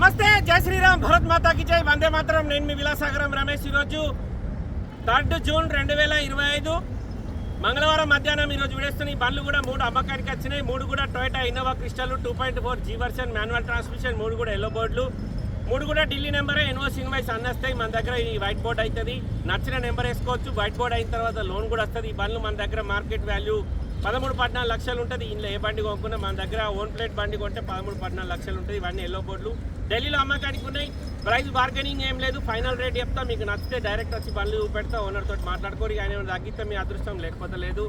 నమస్తే జై శ్రీరామ్ భరత్ మాతాకి జై. వందే మాత్రం. నేను మీ విలాసాగరం రమేష్ ఈరోజు థర్డ్ జూన్ రెండు వేల ఇరవై ఐదు మంగళవారం మధ్యాహ్నం ఈరోజు విడేస్తున్న ఈ బండ్లు కూడా మూడు అమ్మకానికి వచ్చినాయి. మూడు కూడా Toyota Innova Crysta two point four G version manual transmission మూడు కూడా ఎల్లో బోర్డులు మూడు కూడా ఢిల్లీ నెంబరే ఎన్ఓస్ ఇన్వాయిస్ అన్నస్తాయి. మన దగ్గర ఈ వైట్ బోర్డ్ అవుతుంది నచ్చిన నెంబర్ వేసుకోవచ్చు. వైట్ బోర్డ్ అయిన తర్వాత లోన్ కూడా వస్తుంది. ఈ బండ్లు మన దగ్గర మార్కెట్ వాల్యూ పదమూడు పద్నాలుగు లక్షలు ఉంటుంది. ఇందులో ఏ బండి కొనుక్కున్నా మన దగ్గర ఓన్ ప్లేట్ బండి కొంటే పదమూడు పద్నాలుగు లక్షలు ఉంటుంది. ఇవన్నీ ఎల్లో బోర్డులు ఢిల్లీలో అమ్మకానికి ఉన్నాయి. ప్రైస్ బార్గెనింగ్ ఏం లేదు. ఫైనల్ రేట్ చెప్తా. మీకు నచ్చితే డైరెక్ట్ వచ్చి బండ్లు చూపెడతా ఓనర్ తోటి మాట్లాడుకోరు ఆయన ఏమైనా తగ్గితే మీ అదృష్టం లేకపోతే లేదు.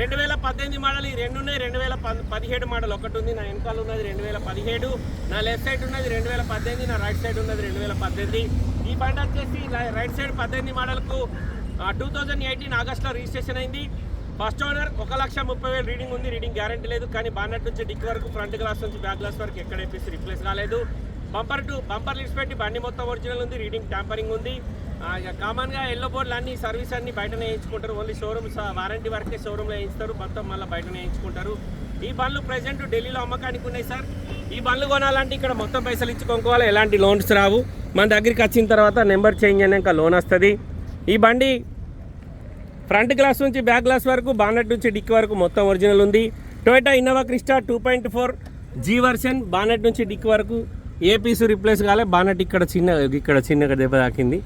రెండు వేల పద్దెనిమిది మోడల్ ఈ రెండు ఉన్నాయి. రెండు వేల పదిహేడు మోడల్ ఒకటి ఉంది. నా వెనకాల ఉన్నది రెండు వేల పదిహేడు. నా లెఫ్ట్ సైడ్ ఉన్నది రెండు వేల పద్దెనిమిది. నా రైట్ సైడ్ ఉన్నది రెండు వేల పద్దెనిమిది. ఈ బండి వచ్చేసి రైట్ సైడ్ పద్దెనిమిది మోడల్కు టూ థౌజండ్ ఎయిటీన్ ఆగస్ట్లో రిజిస్ట్రేషన్ అయింది. ఫస్ట్ ఓనర్ ఒక లక్ష ముప్పై వేలు రీడింగ్ ఉంది. రీడింగ్ గ్యారంటీ లేదు. కానీ బాన్నట్ నుంచి డిక్ వరకు ఫ్రంట్ గ్లాస్ నుంచి బ్యాక్ గ్లాస్ వరకు ఎక్కడ వేపేసి రిప్లేస్ కాలేదు. బంపర్ టు బంపర్ లిస్ట్ పెట్టి బండి మొత్తం ఒరిజినల్ ఉంది రీడింగ్ ట్యాంపరింగ్ ఉంది. కామన్గా ఎల్లో బోర్డులు అన్ని సర్వీస్ అన్ని బయటనే వేయించుకుంటారు. ఓన్లీ షోరూమ్ వారంటీ వరకే షోరూమ్లో వేయించుతారు. మొత్తం మళ్ళీ బయటనే వేయించుకుంటారు. ఈ బండ్లు ప్రెసెంట్ ఢిల్లీలో అమ్మకానికి ఉన్నాయి సార్. ఈ బండ్లు కొనాలంటే ఇక్కడ మొత్తం పైసలు ఇచ్చి కొనుక్కోవాలి. ఎలాంటి లోన్స్ రావు. మన దగ్గరికి వచ్చిన తర్వాత నెంబర్ చేంజ్ అయినాక లోన్ వస్తుంది. ఈ బండి ఫ్రంట్ గ్లాస్ నుంచి బ్యాక్ గ్లాస్ వరకు బానెట్ నుంచి డిక్ వరకు మొత్తం ఒరిజినల్ ఉంది. Toyota Innova Crysta two point four G version bonnet నుంచి డిక్ వరకు ఏ పీసు రిప్లేస్ కాలే బానట్ ఇక్కడ చిన్న ఇక్కడ చిన్నగా దెబ్బ తాకింది.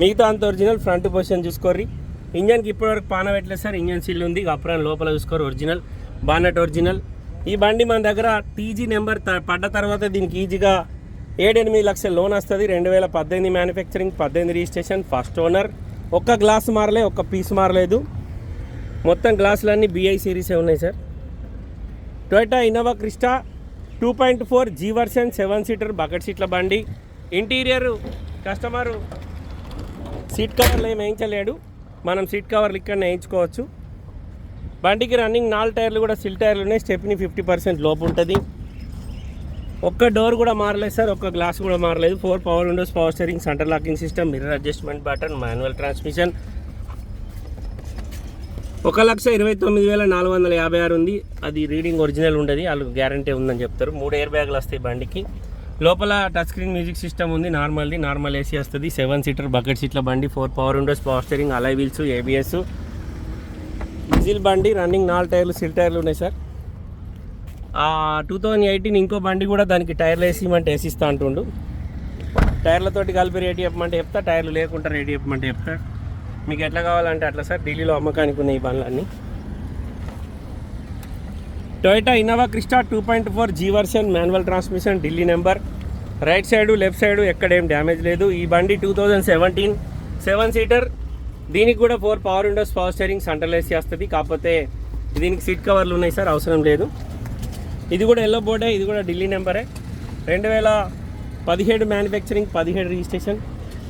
మిగతా అంత ఒరిజినల్ ఫ్రంట్ పొజిషన్ చూసుకోర్రి. ఇంజన్కి ఇప్పటివరకు పాన పెట్టలేదు సార్? ఇంజన్ సీల్ ఉంది. అప్పుడే లోపల చూసుకోరు. ఒరిజినల్ బానట్ ఒరిజినల్ ఈ బండి మన దగ్గర టీజీ నెంబర్ త- పడ్డ తర్వాత దీనికి ఈజీగా ఏడెనిమిది లక్షల లోన్ వస్తుంది. రెండు వేల పద్దెనిమిది మ్యానుఫ్యాక్చరింగ్ పద్దెనిమిది రిజిస్ట్రేషన్ ఫస్ట్ ఓనర్ ఒక్క గ్లాస్ మారలే ఒక్క పీస్ మారలేదు. మొత్తం గ్లాసులన్నీ బిఐ సిరీసే ఉన్నాయి sir. Toyota Innova Crysta two point four G version seven seater bucket సీట్ల బండి. ఇంటీరియర్ కస్టమరు సీట్ కవర్లు ఏం వేయించలేడు. మనం సీట్ కవర్లు ఇక్కడ వేయించుకోవచ్చు. బండికి రన్నింగ్ నాలుగు టైర్లు కూడా సిల్ టైర్లు ఉన్నాయి. స్టెప్ని ఫిఫ్టీ పర్సెంట్ లోపు ఉంటుంది. ఒక్క డోర్ కూడా మారలేదు సార్. ఒక్క గ్లాస్ కూడా మారలేదు. Four power windows power steering centre locking system mirror adjustment button manual transmission ఒక లక్ష ఇరవై తొమ్మిది వేల నాలుగు వందల యాభై ఆరు ఉంది. అది రీడింగ్ ఒరిజినల్ ఉండదు వాళ్ళకి గ్యారంటీ ఉందని చెప్తారు. మూడు ఎయిర్ బ్యాగులు వస్తాయి బండికి. లోపల టచ్ స్క్రీన్ మ్యూజిక్ సిస్టమ్ ఉంది నార్మల్ది నార్మల్ ఏసీ వస్తుంది. సెవెన్ సీటర్ బకెట్ సీట్ల బండి four power windows power steering alloy wheels ABS diesel బండి రన్నింగ్ నాలుగు టైర్లు సిల్ టైర్లు ఉన్నాయి సార్. టూ థౌజండ్ ఎయిటీన్ ఇంకో బండి కూడా దానికి టైర్లు వేసిమంటే వేసిస్తా అంటుండు. టైర్లతోటి కలిపి రేట్ చెప్పమంటే చెప్తా టైర్లు లేకుండా రేట్ చెప్పమంటే చెప్తా. మీకు ఎట్లా కావాలంటే అట్లా సార్. ఢిల్లీలో అమ్మకానికి ఉన్నాయి ఈ బండ్లన్నీ. Toyota Innova Crysta two point four G version manual transmission Delhi number. Right side left side ఎక్కడ ఏం డ్యామేజ్ లేదు. ఈ బండి two thousand seventeen seven seater దీనికి కూడా four power windows power steering central చేస్తుంది. కాకపోతే దీనికి సీట్ కవర్లు ఉన్నాయి సార్ అవసరం లేదు. ఇది కూడా ఎల్లో బోర్డే ఇది కూడా ఢిల్లీ నెంబరే. రెండు వేల పదిహేడు మ్యానుఫ్యాక్చరింగ్ పదిహేడు రిజిస్ట్రేషన్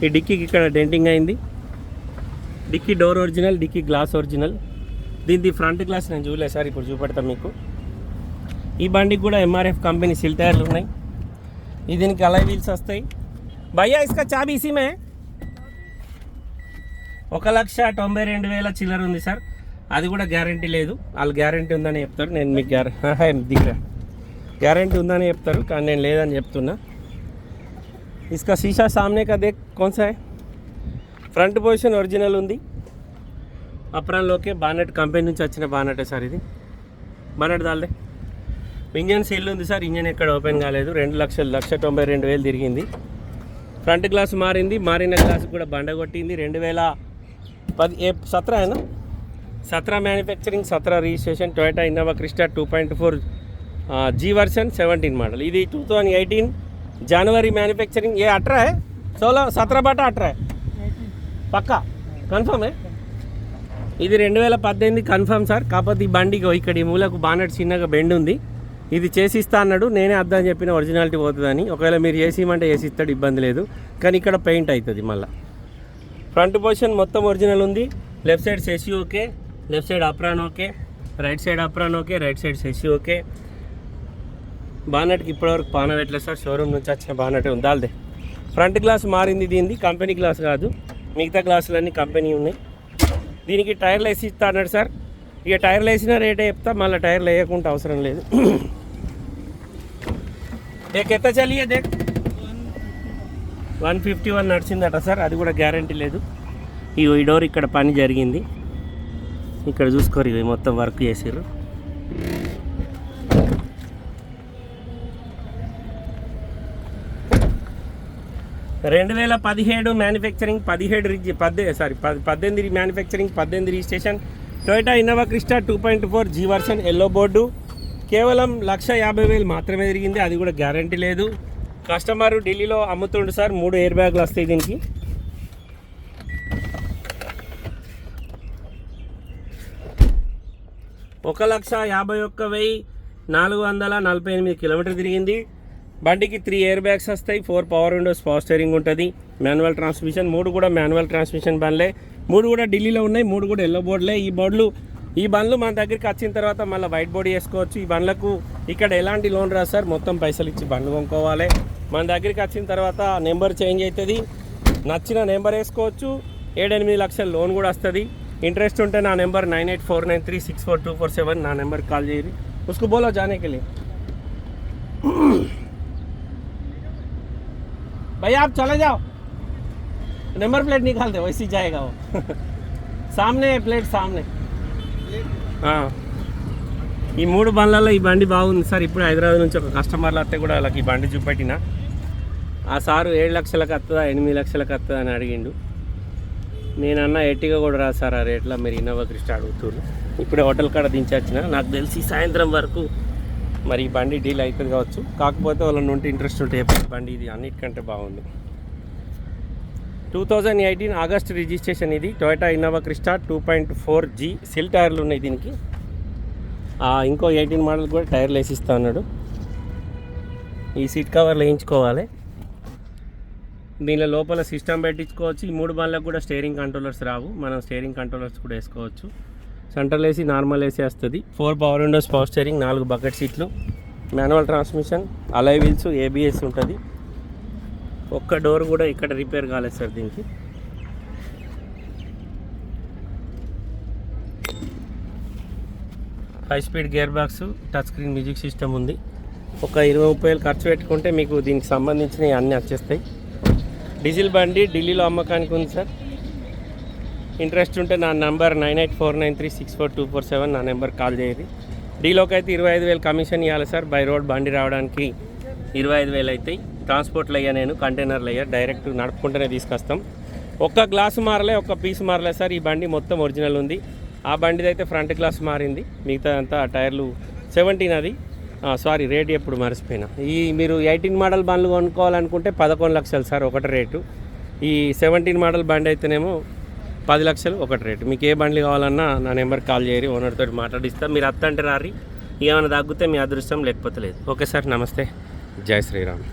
ఈ డిక్కీకి ఇక్కడ డెంటింగ్ అయింది. Dickey door original dickey glass original. దీనిది ఫ్రంట్ గ్లాస్ నేను చూడలేదు సార్ ఇప్పుడు చూపెడతాను మీకు. ఈ బండికి కూడా ఎంఆర్ఎఫ్ కంపెనీ సిల్ టైర్లు ఉన్నాయి. ఈ దీనికి అలై వీల్స్ వస్తాయి. భయ్యా ఇసుక చాబీ ఇసిమే ఒక లక్ష తొంభై రెండు వేల చిల్లర ఉంది సార్. అది కూడా గ్యారంటీ లేదు. వాళ్ళు గ్యారంటీ ఉందని చెప్తారు. నేను మీకు గ్యార దిగరా. గ్యారంటీ ఉందని చెప్తారు కానీ నేను లేదని చెప్తున్నా. ఇసుక సీసా సామ్నే కా దేక్ కౌన్ సా హై ఫ్రంట్ పొజిషన్ ఒరిజినల్ ఉంది. అప్రాన్లోకే బానెట్ కంపెనీ నుంచి వచ్చిన బానెటే సార్ ఇది. బానెట్ దాల్దే. ఇంజన్ సీల్ ఉంది సార్ ఇంజన్ ఎక్కడ ఓపెన్ కాలేదు. రెండు లక్షలు లక్ష తొంభై రెండు వేలు తిరిగింది. ఫ్రంట్ గ్లాస్ మారింది మారిన గ్లాస్ కూడా బండ కొట్టింది. రెండు వేల పది ఏ సత్రా అయినా సత్రా manufacturing సత్రా registration Toyota Innova Crysta two point four G version seventeen model ఇది టూ థౌజండ్ ఎయిటీన్ జనవరి మ్యానుఫ్యాక్చరింగ్ ఏ అట్రా సోలో సత్రా బాట అట్రా పక్కా? కన్ఫర్మే ఇది రెండు వేల పద్దెనిమిది కన్ఫర్మ్ సార్. కాకపోతే ఈ బండికి ఇక్కడ ఈ మూలకు బానెట్ చిన్నగా బెండ్ ఉంది. ఇది చేసిస్తా అన్నాడు. నేనే అర్థం చెప్పిన ఒరిజినాలిటీ పోతుందని. ఒకవేళ మీరు ఏసీ చేసిస్తాడు ఏసీ ఇస్తాడు ఇబ్బంది లేదు. కానీ ఇక్కడ పెయింట్ అవుతుంది మళ్ళీ. ఫ్రంట్ పొజిషన్ మొత్తం ఒరిజినల్ ఉంది. Left side సెసి okay. Left side apron okay. Right side apron okay. Right side సెసి okay. బానెట్కి ఇప్పటివరకు పాన పెట్టలేదు సార్. షోరూమ్ నుంచి వచ్చిన బానెట్ ఉంది. దాల్దే. ఫ్రంట్ గ్లాస్ మారింది దీనిది కంపెనీ గ్లాస్ కాదు. మిగతా గ్లాసులన్నీ కంపెనీ ఉన్నాయి. దీనికి టైర్లు వేసి ఇస్తా అన్నాడు సార్. ఇక టైర్లు వేసిన రేటే చెప్తా మళ్ళీ టైర్లు వేయకుండా అవసరం లేదు. ఏ కెత్త చలియే దేక్ వన్ ఫిఫ్టీ వన్ నడిచిందట సార్ అది కూడా గ్యారంటీ లేదు. ఇగో ఈ డోర్ ఇక్కడ పని జరిగింది. ఇక్కడ చూసుకోరు ఇవి మొత్తం వర్క్ చేసారు రెండు వేల పదిహేడు మ్యానుఫ్యాక్చరింగ్ పదిహేడు రిజి పద్దె సారీ పద్ పద్దెనిమిది మ్యానుఫ్యాక్చరింగ్ పద్దెనిమిది registration Toyota Innova Crysta two point four G version yellow board కేవలం లక్ష యాభై వేలు మాత్రమే తిరిగింది అది కూడా గ్యారంటీ లేదు. కస్టమర్ ఢిల్లీలో అమ్ముతుండు సార్ మూడు ఎయిర్ బ్యాగులు వస్తాయి దీనికి. ఒక లక్ష యాభై ఒక్క వెయ్యి నాలుగు వందల నలభై ఎనిమిది కిలోమీటర్ తిరిగింది. బండికి త్రీ ఎయిర్ బ్యాగ్స్ వస్తాయి four power windows power steering ఉంటుంది. మాన్యువల్ ట్రాన్స్మిషన్ మూడు కూడా మాన్యువల్ ట్రాన్స్మిషన్ బండ్లే. మూడు కూడా ఢిల్లీలో ఉన్నాయి మూడు కూడా ఎల్లో బోర్డులే ఈ బోర్డులు ఈ బండ్లు మన దగ్గరికి వచ్చిన తర్వాత మళ్ళీ వైట్ బోర్డు వేసుకోవచ్చు. ఈ బండ్లకు ఇక్కడ ఎలాంటి లోన్ రాదు సార్ మొత్తం పైసలు ఇచ్చి బండ్లు కొనుక్కోవాలి. మన దగ్గరికి వచ్చిన తర్వాత నెంబర్ చేంజ్ అవుతుంది. నచ్చిన నెంబర్ వేసుకోవచ్చు. ఏడెనిమిది లక్షల లోన్ కూడా వస్తుంది. ఇంట్రెస్ట్ ఉంటే నా number nine eight four nine three six four two four seven నా నెంబర్ కాల్ చేయండి. ఉస్కు बोलो जाने के भैया आप चले जाओ नंबर प्लेट निकाल दो वैसे ही जाएगा वो सामने है प्लेट सामने ఆ. ఈ మూడు బండ్లలో ఈ బండి బాగుంది సార్ ఇప్పుడు హైదరాబాద్ నుంచి ఒక కస్టమర్లు వస్తే కూడా వాళ్ళకి ఈ బండి చూపెట్టిన ఆ సారు ఏడు లక్షలకు వస్తుందా ఎనిమిది లక్షలకు వస్తుందా అని అడిగిండు నేనన్నా ఎట్టిగా కూడా రా సార్ ఆ రేట్లో మీరు ఇన్నోవా క్రిస్టా అడుగుతున్నారు ఇప్పుడే హోటల్ కాడ దించొచ్చిన నాకు తెలిసి సాయంత్రం వరకు మరి ఈ బండి డీల్ అవుతుంది కావచ్చు. కాకపోతే వాళ్ళ నుండి ఇంట్రెస్ట్ ఉంటే బండి ఇది అన్నిటికంటే బాగుంది. Two thousand eighteen August registration ఇది. Toyota Innova Crysta two point four G seal టైర్లు ఉన్నాయి దీనికి. ఇంకో ఎయిటీన్ మోడల్ కూడా టైర్లు వేసిస్తా ఉన్నాడు ఈ సీట్ కవర్లు వేయించుకోవాలి. దీనిలో లోపల సిస్టమ్ పెట్టించుకోవచ్చు. ఈ మూడు బండ్లకు కూడా స్టేరింగ్ కంట్రోలర్స్ రావు. మనం స్టేరింగ్ కంట్రోలర్స్ కూడా వేసుకోవచ్చు. సెంట్రల్ ఏసీ నార్మల్ ఏసీ వస్తుంది. Four power windows power steering నాలుగు బకెట్ సీట్లు manual transmission alloy wheels ABS ఉంటుంది. ఒక్క డోర్ కూడా ఇక్కడ రిపేర్ కాలేదు సార్ దీనికి. High speed gear box touch screen music system ఉంది. ఒక ఇరవై ముప్పై వేలు ఖర్చు పెట్టుకుంటే మీకు దీనికి సంబంధించినవి అన్నీ వచ్చేస్తాయి. డీజిల్ బండి ఢిల్లీలో అమ్మకానికి ఉంది సార్. ఇంట్రెస్ట్ ఉంటే నా number nine eight four nine three six four two four seven నా నెంబర్ కాల్ చేయరు డీలోకి అయితే ఇరవై ఐదు వేలు కమిషన్ ఇవ్వాలి సార్. బై రోడ్ బండి రావడానికి ఇరవై ఐదు వేలు అవుతాయి ట్రాన్స్పోర్ట్లు అయ్యా నేను కంటైనర్లు అయ్యా డైరెక్ట్ నడుపుకుంటూనే తీసుకొస్తాం. ఒక్క గ్లాసు మారలే ఒక్క పీస్ మారలే సార్. ఈ బండి మొత్తం ఒరిజినల్ ఉంది. ఆ బండిది అయితే ఫ్రంట్ గ్లాస్ మారింది. మిగతా అంతా టైర్లు సెవెంటీన్ అది. సారీ రేట్ ఎప్పుడు మర్చిపోయినా. ఈ మీరు ఎయిటీన్ మోడల్ బండ్లు కొనుక్కోవాలనుకుంటే పదకొండు లక్షలు సార్ ఒకటి రేటు. ఈ సెవెంటీన్ మోడల్ బండి అయితేనేమో పది లక్షలు ఒకటి రేటు. మీకు ఏ బండ్లు కావాలన్నా నా నెంబర్ కాల్ చేయరి ఓనర్తో మాట్లాడిస్తా. మీరు అత్త అంటే రారి ఏమైనా తగ్గితే మీ అదృష్టం లేకపోతే లేదు. ఓకే సార్ నమస్తే. జై శ్రీరామ్.